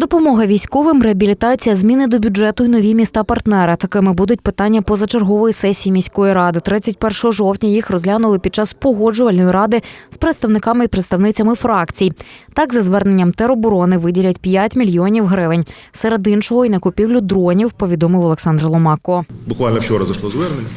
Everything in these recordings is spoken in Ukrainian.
Допомога військовим, реабілітація, зміни до бюджету і нові міста партнера. Такими будуть питання позачергової сесії міської ради. 31 жовтня їх розглянули під час погоджувальної ради з представниками і представницями фракцій. Так, за зверненням тероборони виділять 5 мільйонів гривень. Серед іншого, і на купівлю дронів повідомив Олександр Ломако. Буквально вчора зайшло звернення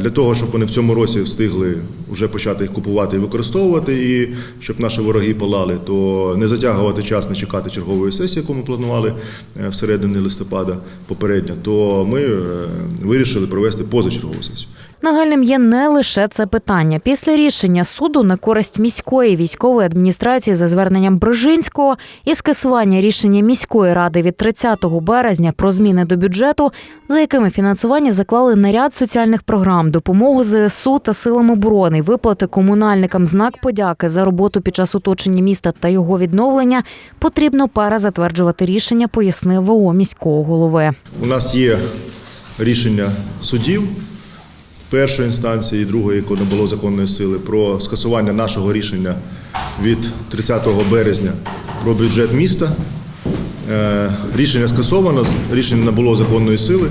для того, щоб вони в цьому році встигли вже почати їх купувати і використовувати, і щоб наші вороги палали, то не затягувати час, не чекати чергової сесії, яку ми планували е, всередині листопада попередньо, то ми е, вирішили провести позачергову сесію. Нагальним є не лише це питання. Після рішення суду на користь міської військової адміністрації за зверненням Брижинського і скасування рішення міської ради від 30 березня про зміни до бюджету, за якими фінансування заклали на ряд соціальних програм, допомогу ЗСУ та силам оборони, виплати комунальникам знак подяки за роботу під час оточення міста та його відновлення, потрібно перезатверджувати рішення, пояснив ВО міського голови. У нас є рішення судів першої інстанції і другої, яке не було законної сили, про скасування нашого рішення від 30 березня про бюджет міста. Е, Рішення скасовано, рішення не було законної сили.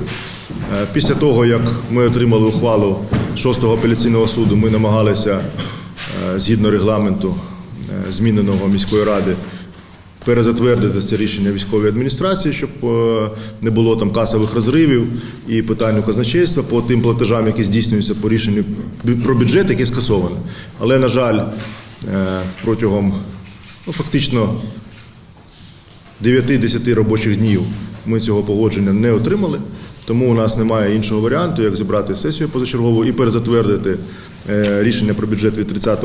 Е, Після того, як ми отримали ухвалу 6-го апеляційного суду, ми намагалися е, згідно регламенту зміненого міської ради перезатвердити це рішення військової адміністрації, щоб е, не було там касових розривів і питань казначейства по тим платежам, які здійснюються по рішенню про бюджет, який скасований. Але, на жаль, е, протягом ну, фактично 9-10 робочих днів ми цього погодження не отримали. Тому у нас немає іншого варіанту, як зібрати сесію позачергову і перезатвердити е, рішення про бюджет від 30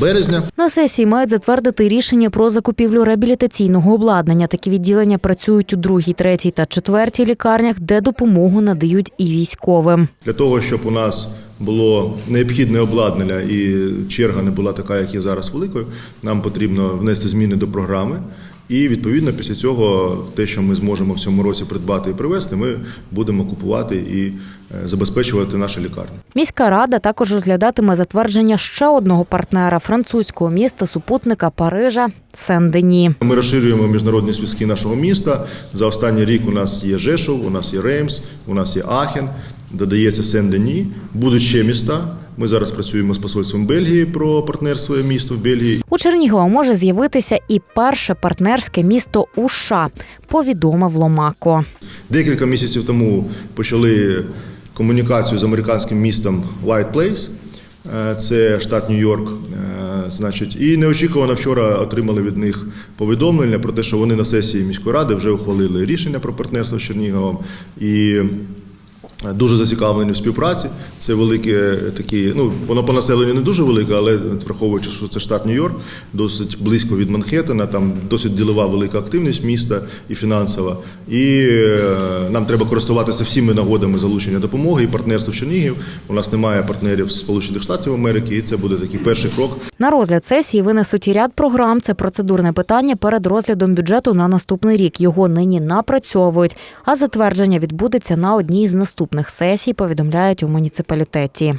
березня. На сесії мають затвердити рішення про закупівлю реабілітаційного обладнання. Такі відділення працюють у другій, третій та четвертій лікарнях, де допомогу надають і військовим. Для того, щоб у нас було необхідне обладнання і черга не була така, як є зараз великою, нам потрібно внести зміни до програми. І відповідно після цього те, що ми зможемо в цьому році придбати і привезти, ми будемо купувати і е, забезпечувати наші лікарні. Міська рада також розглядатиме затвердження ще одного партнера французького міста супутника Парижа Сен-Дені. Ми розширюємо міжнародні зв'язки нашого міста. За останній рік у нас є Жешов, у нас є Реймс, у нас є Ахен, додається Сен-Дені. Будуть ще міста. Ми зараз працюємо з посольством Бельгії про партнерство міста в Бельгії. У Чернігово може з'явитися і перше партнерське місто у США, повідомив Ломако. Декілька місяців тому почали комунікацію з американським містом White Place, е, це штат Нью-Йорк. Е, Значить, і неочікувано вчора отримали від них повідомлення про те, що вони на сесії міської ради вже ухвалили рішення про партнерство з Черніговом і дуже зацікавлені в співпраці. Це велике такі, ну воно по населенню не дуже велике, але враховуючи, що це штат Нью-Йорк, досить близько від Манхеттена, там досить ділова велика активність міста і фінансова. І е, нам треба користуватися всіми нагодами залучення допомоги і партнерства в Чернігів. У нас немає партнерів з Сполучених Штатів Америки, і це буде такий перший крок На розгляд сесії винесуть ряд програм. Це процедурне питання перед розглядом бюджету на наступний рік. Його нині напрацьовують, а затвердження відбудеться на одній з наступних сесій. Повідомляють у муніципалітеті.